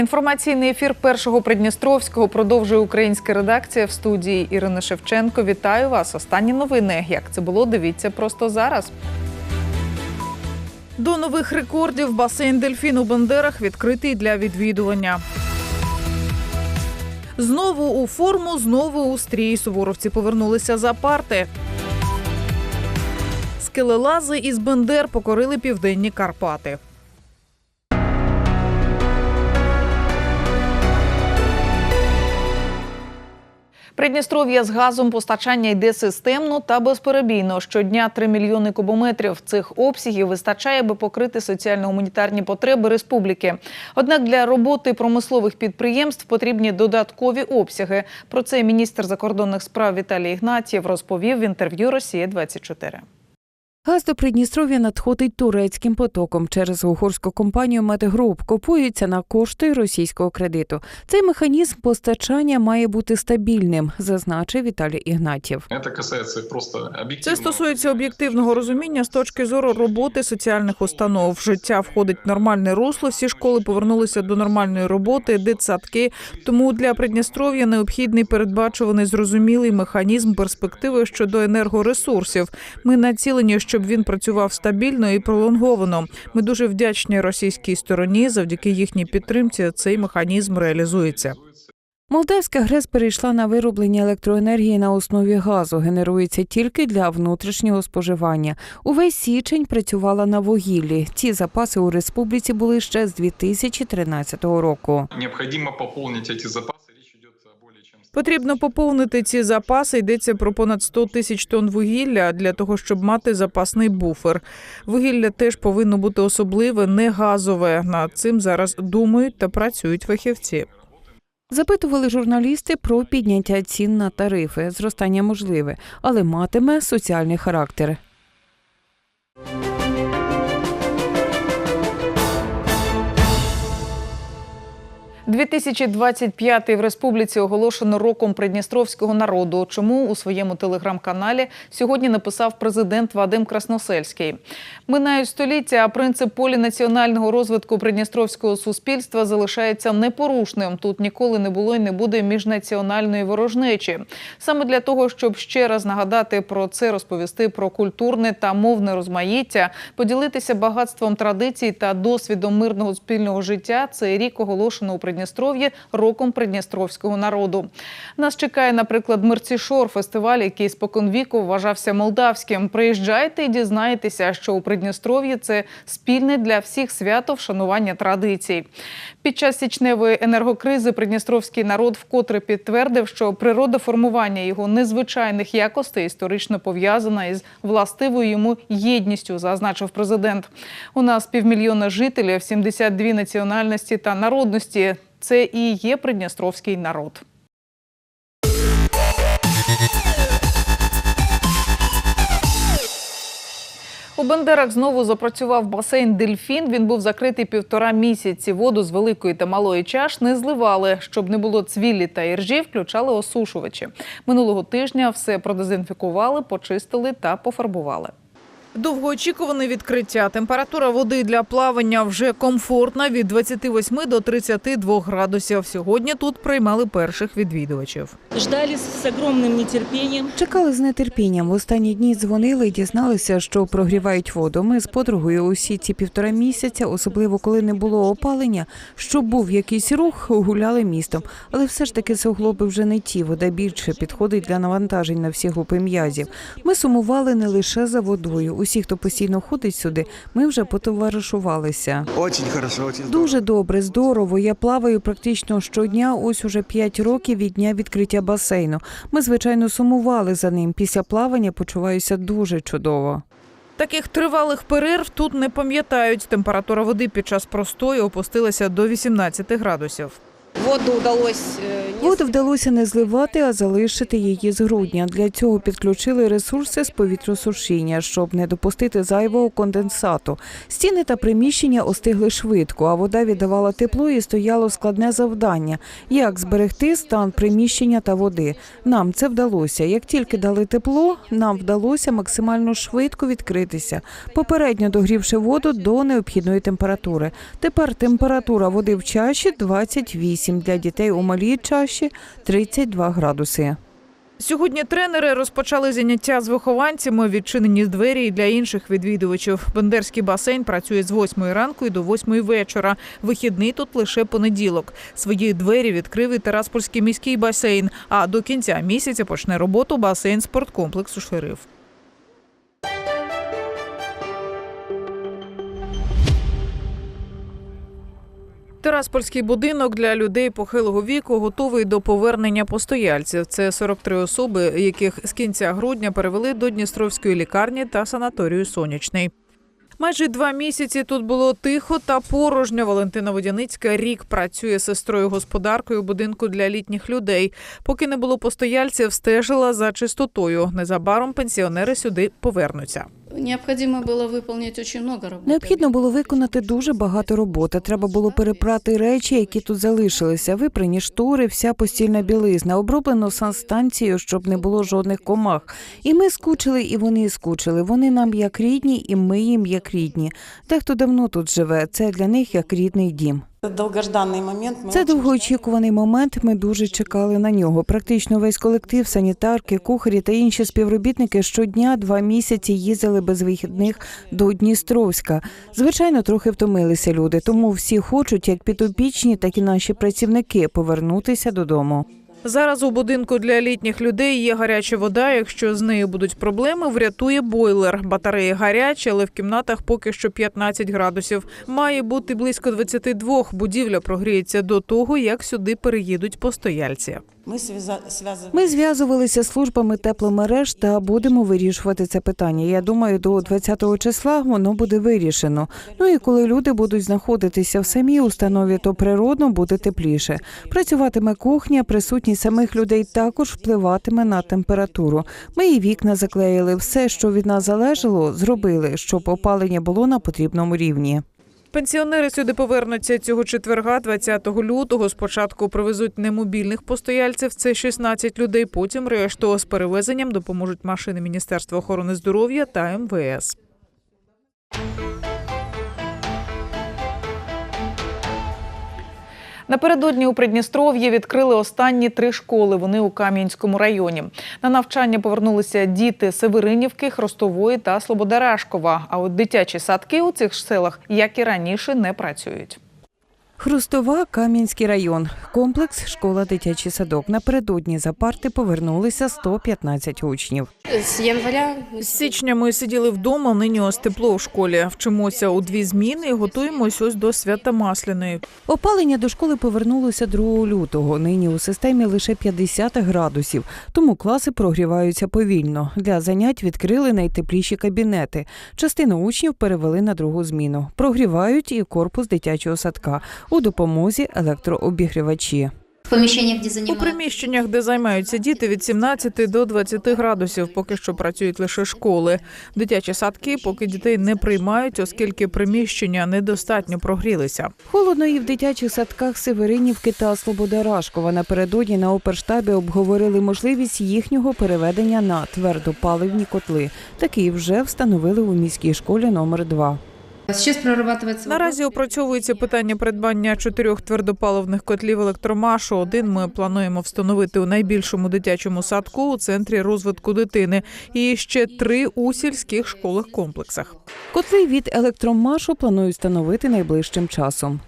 Інформаційний ефір першого Придністровського продовжує українська редакція в студії Ірини Шевченко. Вітаю вас. Останні новини. Як це було? Дивіться просто зараз. До нових рекордів басейн Дельфін у Бендерах відкритий для відвідування. Знову у форму, знову у стрій. Суворовці повернулися за парти. Скелелази із Бендер покорили південні Карпати. Придністров'я з газом постачання йде системно та безперебійно. Щодня 3 мільйони кубометрів цих обсягів вистачає, аби покрити соціально-гуманітарні потреби республіки. Однак для роботи промислових підприємств потрібні додаткові обсяги. Про це міністр закордонних справ Віталій Ігнатів розповів в інтерв'ю Росія 24 Газ до Придністров'я надходить турецьким потоком через угорську компанію Метегруп. Купується на кошти російського кредиту. Цей механізм постачання має бути стабільним, зазначив Віталій Ігнатів. Это касается просто. Це стосується об'єктивного розуміння з точки зору роботи соціальних установ. Життя входить в нормальне русло. Всі школи повернулися до нормальної роботи, дитсадки. Тому для Придністров'я необхідний передбачуваний зрозумілий механізм перспективи щодо енергоресурсів. Ми націлені, щоб він працював стабільно і пролонговано. Ми дуже вдячні російській стороні. Завдяки їхній підтримці цей механізм реалізується. Молдавська ГРЕС перейшла на вироблення електроенергії на основі газу. Генерується тільки для внутрішнього споживання. Увесь січень працювала на вугіллі. Ці запаси у республіці були ще з 2013 року. Необходимо пополнить эти запасы. Потрібно поповнити ці запаси. Йдеться про понад 100 тисяч тонн вугілля для того, щоб мати запасний буфер. Вугілля теж повинно бути особливе, не газове. Над цим зараз думають та працюють фахівці. Запитували журналісти про підняття цін на тарифи. Зростання можливе, але матиме соціальний характер. – 2025 в республіці оголошено роком придністровського народу. Чому у своєму телеграм-каналі сьогодні написав президент Вадим Красносельський. Минають століття, а принцип полінаціонального розвитку придністровського суспільства залишається непорушним. Тут ніколи не було і не буде міжнаціональної ворожнечі. Саме для того, щоб ще раз нагадати про це, розповісти про культурне та мовне розмаїття, поділитися багатством традицій та досвідом мирного спільного життя. Цей рік оголошено у Придністров'ї роком придністровського народу. Нас чекає, наприклад, Мерцішор, фестиваль, який споконвіку вважався молдавським. Приїжджайте і дізнаєтеся, що у Придністров'ї це спільне для всіх свято вшанування традицій. Під час січневої енергокризи придністровський народ вкотре підтвердив, що природа формування його незвичайних якостей історично пов'язана із властивою йому єдністю, зазначив президент. У нас півмільйона жителів, 72 національності та народності. Це і є придністровський народ. У Бендерах знову запрацював басейн Дельфін. Він був закритий півтора місяці. Воду з великої та малої чаш не зливали. Щоб не було цвілі та іржі, включали осушувачі. Минулого тижня все продезінфікували, почистили та пофарбували. Довгоочікуване відкриття. Температура води для плавання вже комфортна від 28 до 32 градусів. Сьогодні тут приймали перших відвідувачів. Ждали с огромным нетерпением. Чекали з нетерпінням. В останні дні дзвонили і дізналися, що прогрівають воду. Ми з подругою усі ці півтора місяця, особливо коли не було опалення, щоб був якийсь рух, гуляли містом. Але все ж таки суглоби вже не ті. Вода більше підходить для навантажень на всі групи м'язів. Ми сумували не лише за водою. Усі, хто постійно ходить сюди, ми вже потоваришувалися. Очень хорошо, очень здорово. Дуже добре, здорово. Я плаваю практично щодня. Ось уже 5 років від дня відкриття басейну. Ми звичайно сумували за ним. Після плавання почуваюся дуже чудово. Таких тривалих перерв тут не пам'ятають. Температура води під час простою опустилася до 18 градусів. Воду удалось э, Воду вдалося не зливати, а залишити її з грудня. Для цього підключили ресурси з повітросушіння, щоб не допустити зайвого конденсату. Стіни та приміщення остигли швидко, а вода віддавала тепло і стояло складне завдання: як зберегти стан приміщення та води. Нам це вдалося. Як тільки дали тепло, нам вдалося максимально швидко відкритися, попередньо догрівши воду до необхідної температури. Тепер температура води в чаші 28, для дітей у малій чаші 32 градуси. Сьогодні тренери розпочали заняття з вихованцями, відчинені двері і для інших відвідувачів. Бендерський басейн працює з 8 ранку і до 8 вечора. Вихідний тут лише понеділок. Свої двері відкрив і Тераспольський міський басейн. А до кінця місяця почне роботу басейн спорткомплексу Шериф. Тераспольський будинок для людей похилого віку готовий до повернення постояльців. Це 43 особи, яких з кінця грудня перевели до Дністровської лікарні та санаторію Сонячний. Майже два місяці тут було тихо та порожньо. Валентина Водяницька рік працює сестрою господаркою будинку для літніх людей. Поки не було постояльців, стежила за чистотою. Незабаром пенсіонери сюди повернуться. Необходимо было выполнить очень много работы. Необхідно було виконати дуже багато роботи. Треба було перепрати речі, які тут залишилися. Випрані штори, вся постільна білизна, оброблено санстанцією, щоб не було жодних комах. І ми скучили, і вони скучили. Вони нам як рідні, і ми їм як рідні. Дехто давно тут живе. Це для них як рідний дім. Це довгожданий момент. Це довгоочікуваний момент. Ми дуже чекали на нього. Практично весь колектив, санітарки, кухарі та інші співробітники щодня два місяці їздили без вихідних до Дністровська. Звичайно, трохи втомилися люди, тому всі хочуть, як підопічні, так і наші працівники, повернутися додому. Зараз у будинку для літніх людей є гаряча вода. Якщо з нею будуть проблеми, врятує бойлер. Батареї гарячі, але в кімнатах поки що 15 градусів. Має бути близько 22. Будівля прогріється до того, як сюди переїдуть постояльці. Ми зв'язувалися з службами тепломереж та будемо вирішувати це питання. Я думаю, до 20 числа воно буде вирішено. Ну і коли люди будуть знаходитися в самій установі, то природно буде тепліше. Працюватиме кухня, присутність самих людей також впливатиме на температуру. Ми і вікна заклеїли. Все, що від нас залежало, зробили, щоб опалення було на потрібному рівні. Пенсіонери сюди повернуться цього четверга, 20 лютого. Спочатку привезуть немобільних постояльців. Це 16 людей. Потім решту з перевезенням допоможуть машини Міністерства охорони здоров'я та МВС. Напередодні у Придністров'ї відкрили останні три школи. Вони у Кам'янському районі. На навчання повернулися діти Северинівки, Хростової та Слободарашкова. А от дитячі садки у цих селах, як і раніше, не працюють. Хрустова, Кам'янський район, комплекс, школа, дитячий садок. Напередодні за парти повернулися 115 учнів. С января З січня ми сиділи вдома. Нині ось тепло в школі. Вчимося у дві зміни і готуємось ось до свята Масляної. Опалення до школи повернулося 2 лютого. Нині у системі лише 50 градусів, тому класи прогріваються повільно. Для занять відкрили найтепліші кабінети. Частину учнів перевели на другу зміну. Прогрівають і корпус дитячого садка. У допомозі електрообігрівачі. В помещениях, где У приміщеннях, де займаються діти, від 17 до 20 градусів. Поки що працюють лише школи. Дитячі садки поки дітей не приймають, оскільки приміщення недостатньо прогрілися. Холодно і в дитячих садках Северинівки та Слобода-Рашкова напередодні на оперштабі обговорили можливість їхнього переведення на твердопаливні котли. Такий вже встановили у міській школі номер 2 Сейчас прорабатувати Наразі опрацьовується питання придбання чотирьох твердопаливних котлів електромашу. Один ми плануємо встановити у найбільшому дитячому садку у центрі розвитку дитини, і ще три у сільських школах комплексах. Котли від електромашу планують встановити найближчим часом.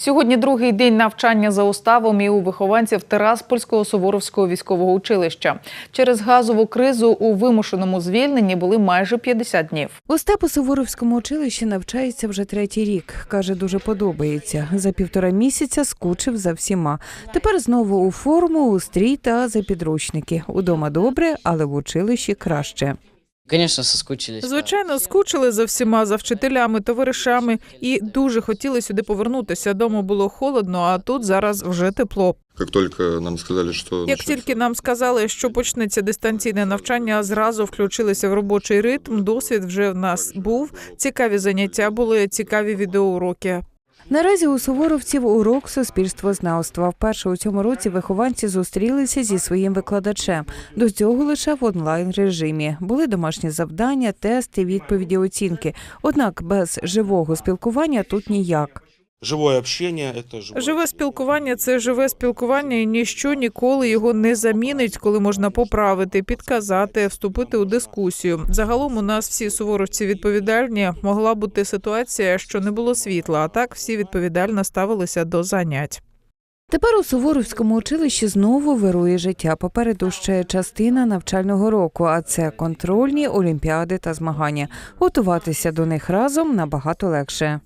Сьогодні другий день навчання за уставом і у вихованців Тераспольського Суворовського військового училища. Через газову кризу у вимушеному звільненні були майже 50 днів. У Суворовському училищі навчається вже третій рік. Каже, дуже подобається. За півтора місяця скучив за всіма. Тепер знову у форму, у стрій та за підручники. Удома добре, але в училищі краще. Конечно, соскучились. Звичайно, скучили за всіма, за вчителями, товаришами, і дуже хотіли сюди повернутися. Дома було холодно, а тут зараз вже тепло. Как только нам сказали, что... Як тільки нам сказали, що почнеться дистанційне навчання, зразу включилися в робочий ритм. Досвід вже в нас був. Цікаві заняття були, цікаві відеоуроки. Наразі у суворовців урок суспільствознавства. Вперше у цьому році вихованці зустрілися зі своїм викладачем. До цього лише в онлайн режимі. Були домашні завдання, тести, відповіді, оцінки. Однак без живого спілкування тут ніяк. Живое общение – это живое. Живе спілкування це живе спілкування, і ніщо ніколи його не замінить, коли можна поправити, підказати, вступити у дискусію. Загалом у нас всі суворовці відповідальні. Могла бути ситуація, що не було світла, а так всі відповідально ставилися до занять. Тепер у Суворовському училищі знову вирує життя. Попереду ще частина навчального року, а це контрольні, олімпіади та змагання. Готуватися до них разом набагато легше.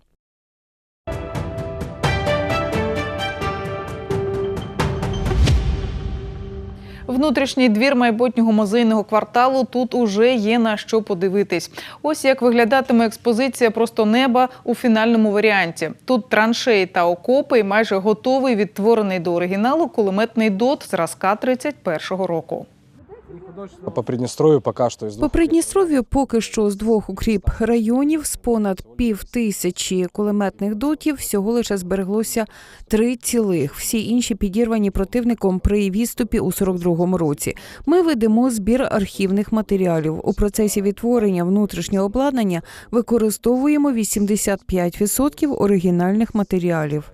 Внутрішній двір майбутнього музейного кварталу тут уже є на що подивитись. Ось як виглядатиме експозиція просто неба у фінальному варіанті. Тут траншеї та окопи, і майже готовий відтворений до оригіналу кулеметний дот зразка 31-го року. По Приднестровью пока что из По Придністров'ю поки що з двох укріп районів з понад пів тисячі кулеметних дотів всього лише збереглося три цілих. Всі інші підірвані противником при відступі у 42-му році. Ми ведемо збір архівних матеріалів. У процесі відтворення внутрішнього обладнання використовуємо 85% оригінальних матеріалів.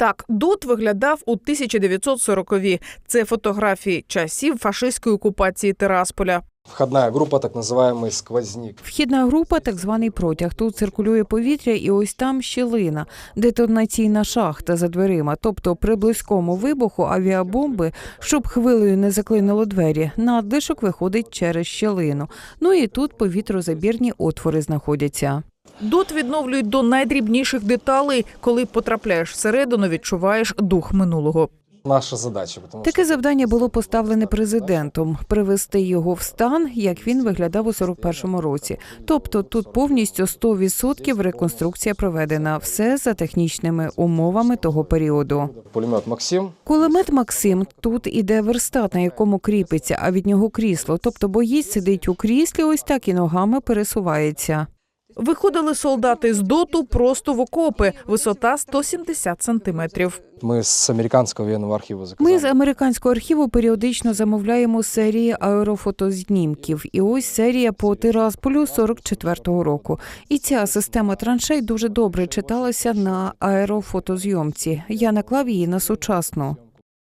Так, дот виглядав у 1940-ві. Це фотографії часів фашистської окупації Тирасполя. Входная группа, так называемый сквозник. Вхідна група, так званий протяг. Тут циркулює повітря, і ось там щілина, детонаційна шахта за дверима. Тобто при близькому вибуху авіабомби, щоб хвилею не заклинило двері, надлишок виходить через щілину. Ну і тут повітрозабірні отвори знаходяться. Дот відновлюють до найдрібніших деталей. Коли потрапляєш всередину, відчуваєш дух минулого. Наша задача, Таке завдання було поставлене президентом привести його в стан, як він виглядав у 41-му році. Тобто тут повністю 100% реконструкція проведена, все за технічними умовами того періоду. пулемет Максим. Кулемет Максим тут іде верстат, на якому кріпиться, а від нього крісло. Тобто боєць сидить у кріслі, ось так і ногами пересувається. Виходили солдати з доту просто в окопи, висота 170 сантиметрів. Мы с американского военного архива заказали. Ми з американського архіву періодично замовляємо серії аерофотознімків. І ось серія по Тирасполю 44-го року. І ця система траншей дуже добре читалася на аерофотозйомці. Я наклав її на сучасну.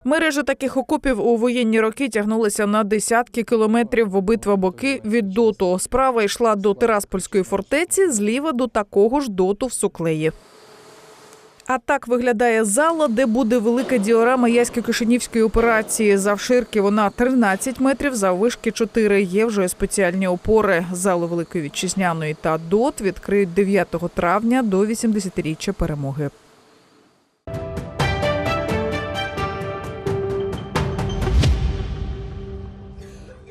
Мережа таких окопів у воєнні роки тягнулася на десятки кілометрів в обидва боки від доту. Справа йшла до Тираспольської фортеці, зліва до такого ж доту в Суклеї. А так виглядає зала, де буде велика діорама Ясько-Кишинівської операції. Завширки вона 13 метрів, заввишки 4. Є вже спеціальні опори. Залу Великої Вітчизняної та ДОТ відкриють 9 травня до 80-річчя перемоги.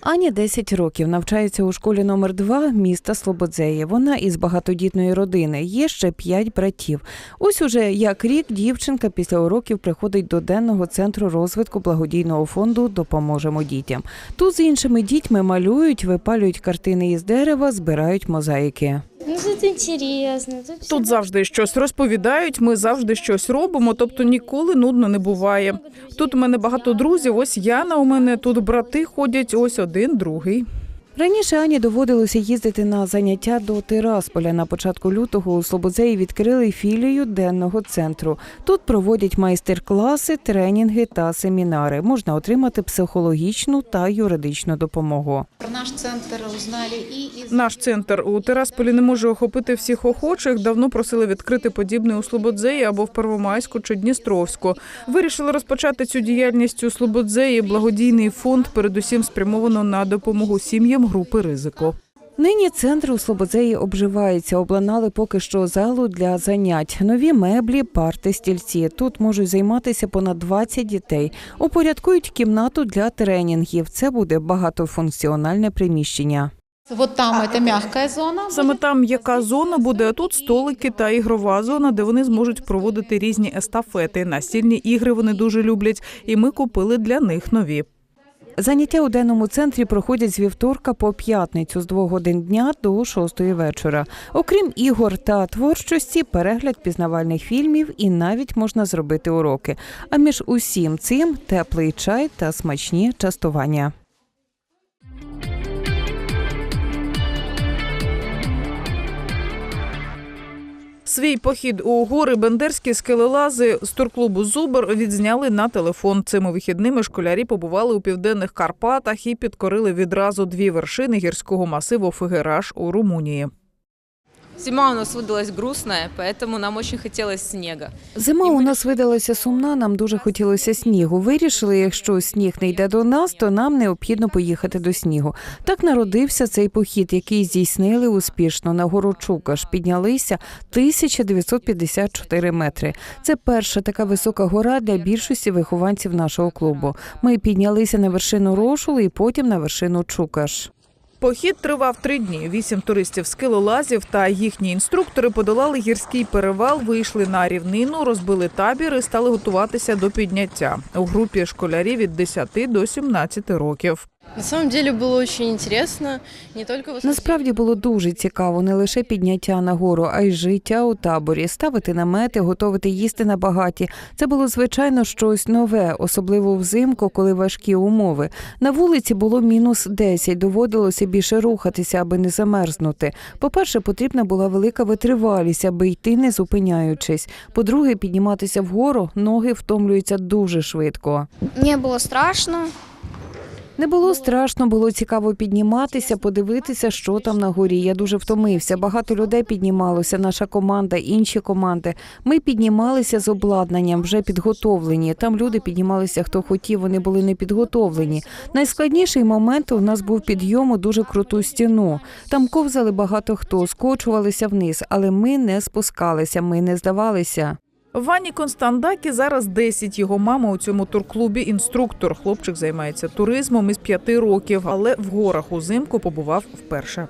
Аня 10 років навчається у школі номер 2 міста Слободзеє. Вона із багатодітної родини. Є ще п'ять братів. Ось уже як рік дівчинка після уроків приходить до денного центру розвитку благодійного фонду Допоможемо дітям. Тут з іншими дітьми малюють, випалюють картини із дерева, збирають мозаїки. Ну, тут інтересно. Тут, Тут завжди щось розповідають, ми завжди щось робимо, тобто ніколи нудно не буває. Тут у мене багато друзів. Ось Яна у мене тут брати ходять. Ось один, другий. Раніше Ані доводилося їздити на заняття до Тирасполя. На початку лютого у Слободзеї відкрили філію денного центру. Тут проводять майстер-класи, тренінги та семінари. Можна отримати психологічну та юридичну допомогу. Про наш центр узнали из... Наш центр у Тирасполі не може охопити всіх охочих. Давно просили відкрити подібне у Слободзеї або в Первомайську чи Дністровську. Вирішили розпочати цю діяльність у Слободзеї. Благодійний фонд передусім спрямовано на допомогу сім'ям групи ризику. Нині центр у Слободзеї обживається. Обладнали поки що залу для занять. Нові меблі, парти, стільці. Тут можуть займатися понад 20 дітей. Упорядкують кімнату для тренінгів. Це буде багатофункціональне приміщення. Вот там это мягкая зона. Саме там яка зона буде, а тут столики та ігрова зона, де вони зможуть проводити різні естафети. Настільні ігри вони дуже люблять, і ми купили для них нові. Заняття у денному центрі проходять з вівторка по п'ятницю з двох годин дня до шостої вечора. Окрім ігор та творчості, перегляд пізнавальних фільмів і навіть можна зробити уроки. А між усім цим теплий чай та смачні частування. Свій похід у гори бендерські скелелази з турклубу Зубр відзняли на телефон. Цими вихідними школярі побували у південних Карпатах і підкорили відразу дві вершини гірського масиву Фигераш у Румунії. Зима у нас выдалась грустная, поэтому нам очень хотелось снега. Зима у нас видалася сумна. Нам дуже хотілося снігу. Вирішили, якщо сніг не йде до нас, то нам необхідно поїхати до снігу. Так народився цей похід, який здійснили успішно на гору Чукаш. Піднялися 1954 метри. Це перша така висока гора для більшості вихованців нашого клубу. Ми піднялися на вершину Рошулу і потім на вершину Чукаш. Похід тривав три дні. Вісім туристів з килолазів та їхні інструктори подолали гірський перевал, вийшли на рівнину, розбили табір і стали готуватися до підняття. У групі школярів від 10 до 17 років. На самом деле было очень интересно, не только Насправді було дуже цікаво не лише підняття на гору, а й життя у таборі, ставити намети, готувати їсти на багаті. Це було звичайно щось нове, особливо взимку, коли важкі умови. На вулиці було мінус 10, доводилося більше рухатися, аби не замерзнути. По-перше, потрібна була велика витривалість, аби йти не зупиняючись. По-друге, підніматися вгору ноги втомлюються дуже швидко. Не было страшно. Не було страшно, було цікаво підніматися, подивитися, що там на горі. Я дуже втомився. Багато людей піднімалося. Наша команда, інші команди. Ми піднімалися з обладнанням, вже підготовлені. Там люди піднімалися, хто хотів. Вони були не підготовлені. Найскладніший момент у нас був підйом у дуже круту стіну. Там ковзали багато хто, скочувалися вниз, але ми не спускалися, ми не здавалися. Вані Констандакі зараз 10. Його мама у цьому турклубі інструктор. Хлопчик займається туризмом із п'яти років, але в горах узимку побував вперше.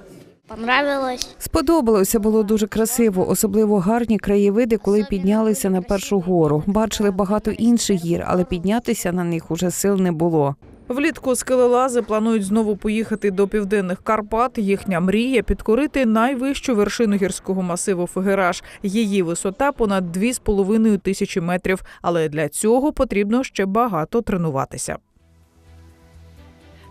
Понравилось. Сподобалося, було дуже красиво, особливо гарні краєвиди, коли піднялися на першу гору. Бачили багато інших гір, але піднятися на них уже сил не було. Влітку скелелази планують знову поїхати до південних Карпат. Їхня мрія підкорити найвищу вершину гірського масиву Фегераш. Її висота понад 2,5 тисячі метрів. Але для цього потрібно ще багато тренуватися.